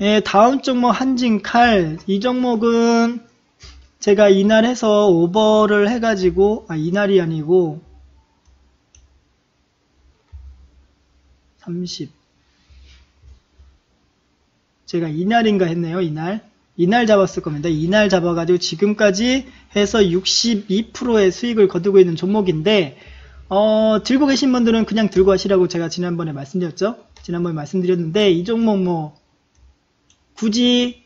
예, 다음 종목 한진 칼. 이 종목은 제가 이날 해서 오버를 해가지고, 아, 이날이 아니고, 30. 제가 이날인가 했네요, 이날. 이날 잡았을 겁니다. 이날 잡아가지고 지금까지 해서 62%의 수익을 거두고 있는 종목인데, 어, 들고 계신 분들은 그냥 들고 하시라고 제가 지난번에 말씀드렸죠? 지난번에 말씀드렸는데, 이 종목 뭐, 굳이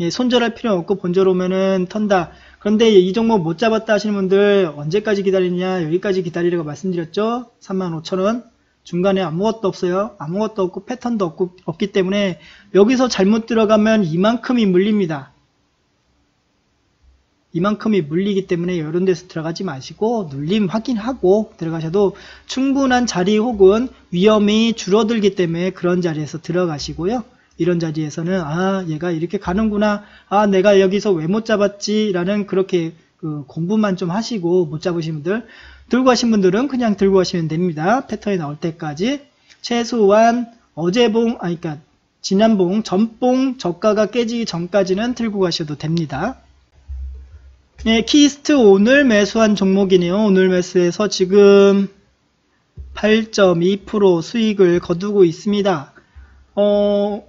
예, 손절할 필요 없고 본절 오면은 턴다. 그런데 이 종목 못 잡았다 하시는 분들 언제까지 기다리냐 여기까지 기다리라고 말씀드렸죠. 35,000원 중간에 아무것도 없어요. 아무것도 없고 패턴도 없고, 없기 때문에 여기서 잘못 들어가면 이만큼이 물립니다. 이만큼이 물리기 때문에 이런 데서 들어가지 마시고 눌림 확인하고 들어가셔도 충분한 자리 혹은 위험이 줄어들기 때문에 그런 자리에서 들어가시고요. 이런 자리에서는 아 얘가 이렇게 가는구나. 아 내가 여기서 왜 못 잡았지 라는 그렇게 그 공부만 좀 하시고 못 잡으신 분들 들고 가신 분들은 그냥 들고 가시면 됩니다. 패턴이 나올 때까지. 최소한 어제봉 아니 그러니까 지난봉 전봉 저가가 깨지기 전까지는 들고 가셔도 됩니다. 네, 키스트 오늘 매수한 종목이네요. 오늘 매수해서 지금 8.2% 수익을 거두고 있습니다. 어,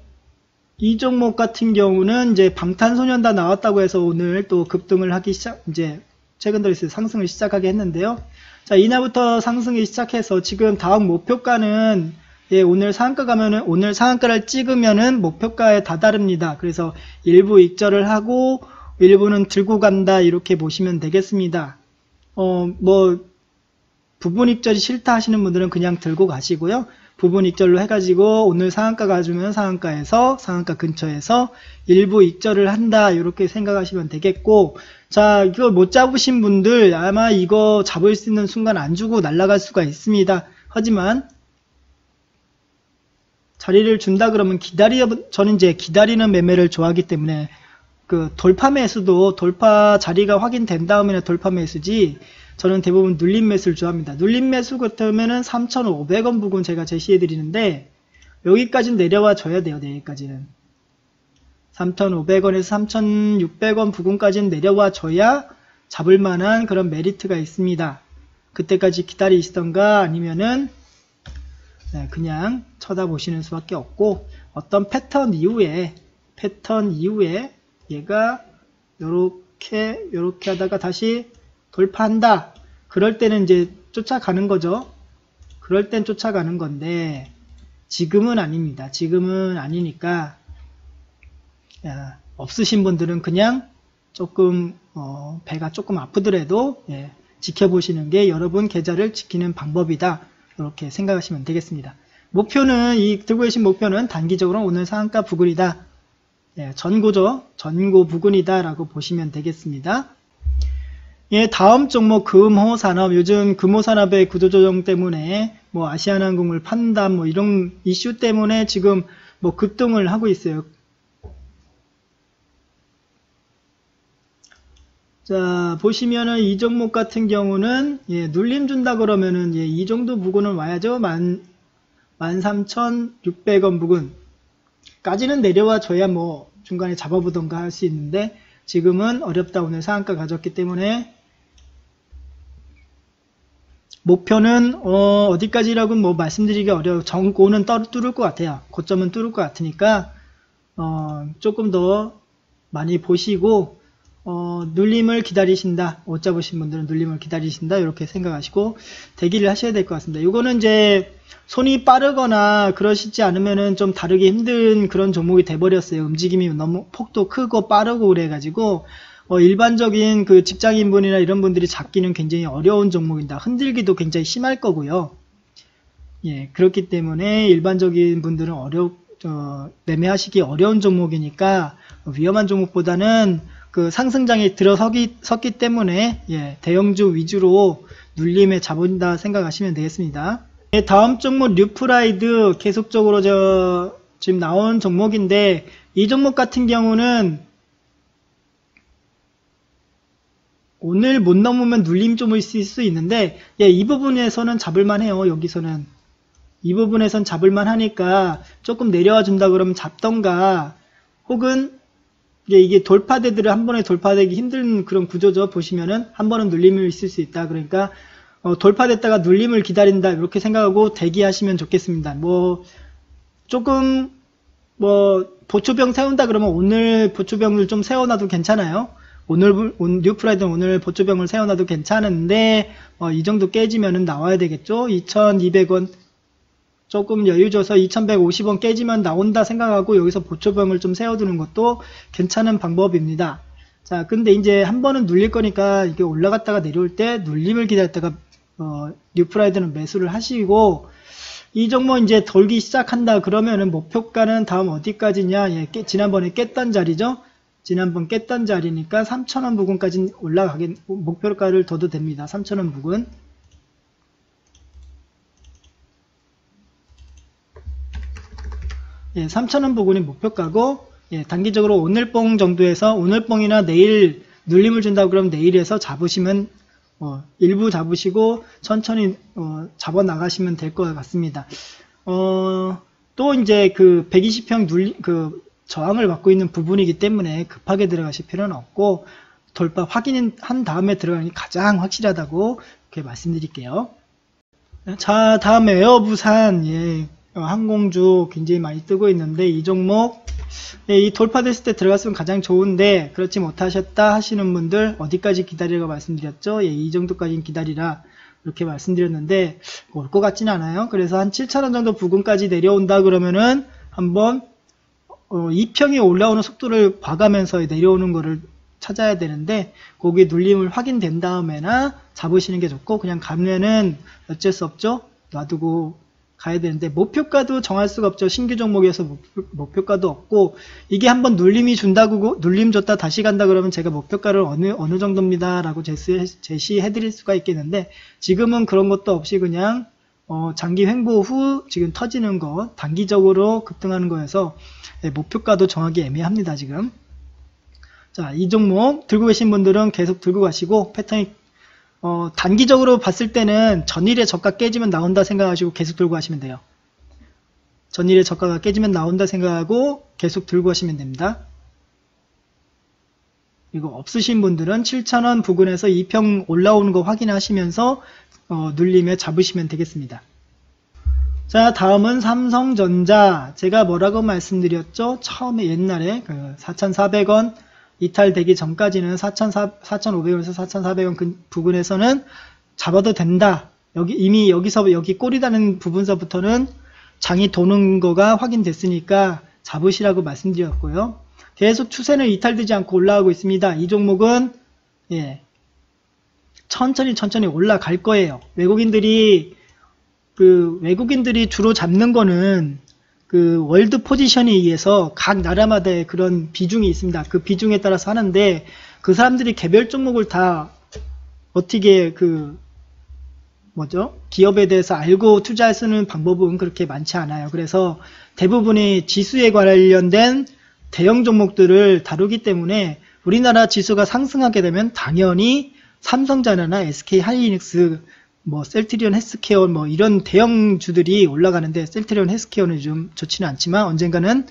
이 종목 같은 경우는 이제 방탄소년단 나왔다고 해서 오늘 또 급등을 하기 시작, 이제 최근 들어서 상승을 시작하게 했는데요. 자, 이날부터 상승이 시작해서 지금 다음 목표가는 예, 오늘 상한가 가면은 오늘 상한가를 찍으면은 목표가에 다다릅니다. 그래서 일부 익절을 하고 일부는 들고 간다 이렇게 보시면 되겠습니다. 어, 뭐 부분 익절이 싫다 하시는 분들은 그냥 들고 가시고요. 부분 익절로 해가지고 오늘 상한가 가주면 상한가에서 상한가 근처에서 일부 익절을 한다 이렇게 생각하시면 되겠고 자 이거 못 잡으신 분들 아마 이거 잡을 수 있는 순간 안 주고 날아갈 수가 있습니다. 하지만 자리를 준다 그러면 기다리 저는 이제 기다리는 매매를 좋아하기 때문에 그 돌파 매수도 돌파 자리가 확인된 다음에는 돌파 매수지 저는 대부분 눌림 매수를 좋아합니다. 눌림 매수 같으면은 3,500원 부근 제가 제시해 드리는데 여기까지는 내려와 줘야 돼요. 여기까지는 3,500원에서 3,600원 부근까지는 내려와 줘야 잡을 만한 그런 메리트가 있습니다. 그때까지 기다리시던가 아니면은 네, 그냥 쳐다보시는 수밖에 없고 어떤 패턴 이후에 패턴 이후에 얘가 요렇게 요렇게 하다가 다시 돌파한다. 그럴 때는 이제 쫓아가는 거죠. 그럴 땐 쫓아가는 건데 지금은 아닙니다. 지금은 아니니까 야, 없으신 분들은 그냥 조금 어, 배가 조금 아프더라도 예, 지켜보시는 게 여러분 계좌를 지키는 방법이다. 이렇게 생각하시면 되겠습니다. 목표는 이 들고 계신 목표는 단기적으로 오늘 상한가 부근이다. 예, 전고죠. 전고 부근이다 라고 보시면 되겠습니다. 예, 다음 종목 금호산업. 요즘 금호산업의 구조조정 때문에 뭐 아시아나항공을 판다 뭐 이런 이슈 때문에 지금 뭐 급등을 하고 있어요. 자, 보시면은 이 종목 같은 경우는 예, 눌림 준다 그러면은 예, 이 정도 부근은 와야죠. 만 13,600원 부근까지는 내려와 줘야 뭐 중간에 잡아보던가 할 수 있는데 지금은 어렵다 오늘 상한가 가졌기 때문에 목표는 어, 디까지라고 뭐 말씀드리기 어려워 정고는 뚫을 것 같아요. 고점은 뚫을 것 같으니까 어, 조금 더 많이 보시고 어, 눌림을 기다리신다. 못 잡으신 분들은 눌림을 기다리신다. 이렇게 생각하시고 대기를 하셔야 될 것 같습니다. 이거는 이제 손이 빠르거나 그러시지 않으면은 좀 다르기 힘든 그런 종목이 돼버렸어요. 움직임이 너무 폭도 크고 빠르고 그래가지고 어, 일반적인 그 직장인분이나 이런 분들이 잡기는 굉장히 어려운 종목입니다. 흔들기도 굉장히 심할 거고요. 예, 그렇기 때문에 일반적인 분들은 어려, 어, 매매하시기 어려운 종목이니까 위험한 종목보다는 그 상승장에 들어서기 섰기 때문에 예, 대형주 위주로 눌림에 잡은다 생각하시면 되겠습니다. 예, 다음 종목 뉴프라이드 계속적으로 저 지금 나온 종목인데 이 종목 같은 경우는 오늘 못 넘으면 눌림 좀 있을 수 있는데 예, 이 부분에서는 잡을만 해요. 여기서는 이 부분에선 잡을만 하니까 조금 내려와 준다 그러면 잡던가 혹은 이게, 이게 돌파대들을 한 번에 돌파되기 힘든 그런 구조죠. 보시면은 한 번은 눌림을 있을 수 있다. 그러니까 어, 돌파됐다가 눌림을 기다린다. 이렇게 생각하고 대기하시면 좋겠습니다. 뭐 조금 뭐 보초병 세운다 그러면 오늘 보초병을 좀 세워놔도 괜찮아요. 오늘 뉴프라이드는 오늘 보초병을 세워놔도 괜찮은데 어, 이 정도 깨지면은 나와야 되겠죠. 2,200원 조금 여유 줘서 2150원 깨지면 나온다 생각하고 여기서 보초병을 좀 세워두는 것도 괜찮은 방법입니다. 자, 근데 이제 한 번은 눌릴 거니까 이게 올라갔다가 내려올 때 눌림을 기다렸다가 어, 뉴프라이드는 매수를 하시고 이 종목 이제 돌기 시작한다 그러면은 목표가는 다음 어디까지냐? 예, 깨, 지난번에 깼던 자리죠. 지난번 깼던 자리니까 3,000원 부근까지 올라가긴 목표가를 둬도 됩니다. 3,000원 부근. 예, 3,000원 부근이 목표가고 예, 단기적으로 오늘 뽕 정도에서 오늘 뽕이나 내일 눌림을 준다고 그러면 내일에서 잡으시면 어, 일부 잡으시고 천천히 어, 잡아 나가시면 될 것 같습니다. 어, 또 이제 그 120평 눌, 그 저항을 받고 있는 부분이기 때문에 급하게 들어가실 필요는 없고 돌파 확인한 다음에 들어가는 게 가장 확실하다고 이렇게 말씀드릴게요. 자, 다음에 에어부산 예, 어, 항공주 굉장히 많이 뜨고 있는데 이 종목 예, 이 돌파됐을 때 들어갔으면 가장 좋은데 그렇지 못하셨다 하시는 분들 어디까지 기다리라고 말씀드렸죠? 예, 이 정도까지는 기다리라 이렇게 말씀드렸는데 올 것 같지는 않아요. 그래서 한 7,000원 정도 부근까지 내려온다 그러면은 한번 어, 2평이 올라오는 속도를 봐가면서 내려오는 거를 찾아야 되는데 거기에 눌림을 확인된 다음에나 잡으시는 게 좋고 그냥 가면은 어쩔 수 없죠. 놔두고 가야 되는데 목표가도 정할 수가 없죠. 신규 종목에서 목표, 가도 없고 이게 한번 눌림이 준다고 눌림 줬다 다시 간다 그러면 제가 목표가를 어느 어느 정도입니다 라고 제시해, 제시해 드릴 수가 있겠는데 지금은 그런 것도 없이 그냥 어, 장기 횡보 후 지금 터지는 거 단기적으로 급등하는 거여서 예, 목표가도 정하기 애매합니다 지금 자 이 종목 들고 계신 분들은 계속 들고 가시고 패턴이 어, 단기적으로 봤을 때는 전일의 저가 깨지면 나온다 생각하시고 계속 들고 가시면 돼요. 전일의 저가가 깨지면 나온다 생각하고 계속 들고 가시면 됩니다. 이거 없으신 분들은 7,000원 부근에서 2평 올라오는 거 확인하시면서 어, 눌림에 잡으시면 되겠습니다. 자 다음은 삼성전자 제가 뭐라고 말씀드렸죠 처음에 옛날에 그 4,400원 이탈되기 전까지는 4,500원에서 4,400원 그 부근에서는 잡아도 된다. 여기 이미 여기서 여기 꼬리 다는 부분서부터는 장이 도는 거가 확인됐으니까 잡으시라고 말씀드렸고요. 계속 추세는 이탈되지 않고 올라가고 있습니다. 이 종목은 예, 천천히 천천히 올라갈 거예요. 외국인들이 그 외국인들이 주로 잡는 거는 그 월드 포지션에 의해서 각 나라마다의 그런 비중이 있습니다. 그 비중에 따라서 하는데 그 사람들이 개별 종목을 다 어떻게 그 뭐죠? 기업에 대해서 알고 투자할 수 있는 방법은 그렇게 많지 않아요. 그래서 대부분이 지수에 관련된 대형 종목들을 다루기 때문에 우리나라 지수가 상승하게 되면 당연히 삼성전자나 SK 하이닉스 뭐 셀트리온 헬스케어 뭐 이런 대형주들이 올라가는데 셀트리온 헬스케어는 좀 좋지는 않지만 언젠가는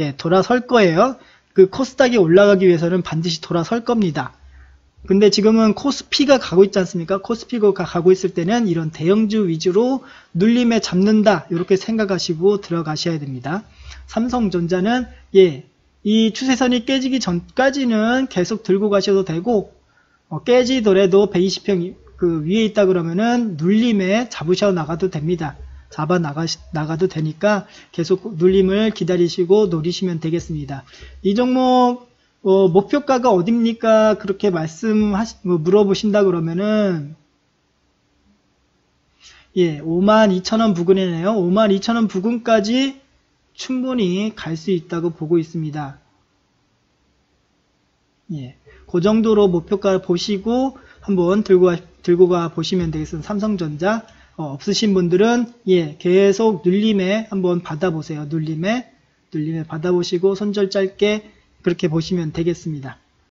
예, 돌아설 거예요. 그 코스닥이 올라가기 위해서는 반드시 돌아설 겁니다. 근데 지금은 코스피가 가고 있지 않습니까? 코스피가 가고 있을 때는 이런 대형주 위주로 눌림에 잡는다. 이렇게 생각하시고 들어가셔야 됩니다. 삼성전자는 예, 이 추세선이 깨지기 전까지는 계속 들고 가셔도 되고 어, 깨지더라도 120평 그 위에 있다 그러면은 눌림에 잡으셔 나가도 됩니다. 잡아 나가, 나가도 되니까 계속 눌림을 기다리시고 노리시면 되겠습니다. 이 종목 어, 목표가가 어딥니까? 그렇게 말씀하시, 뭐 물어보신다 그러면은 예, 52,000원 부근이네요. 52,000원 부근까지 충분히 갈 수 있다고 보고 있습니다. 예, 그 정도로 목표가 보시고 한번 들고 가, 들고 가 보시면 되겠습니다. 삼성전자 어, 없으신 분들은 예 계속 눌림에 한번 받아보세요. 눌림에 눌림에 받아보시고 손절 짧게 그렇게 보시면 되겠습니다.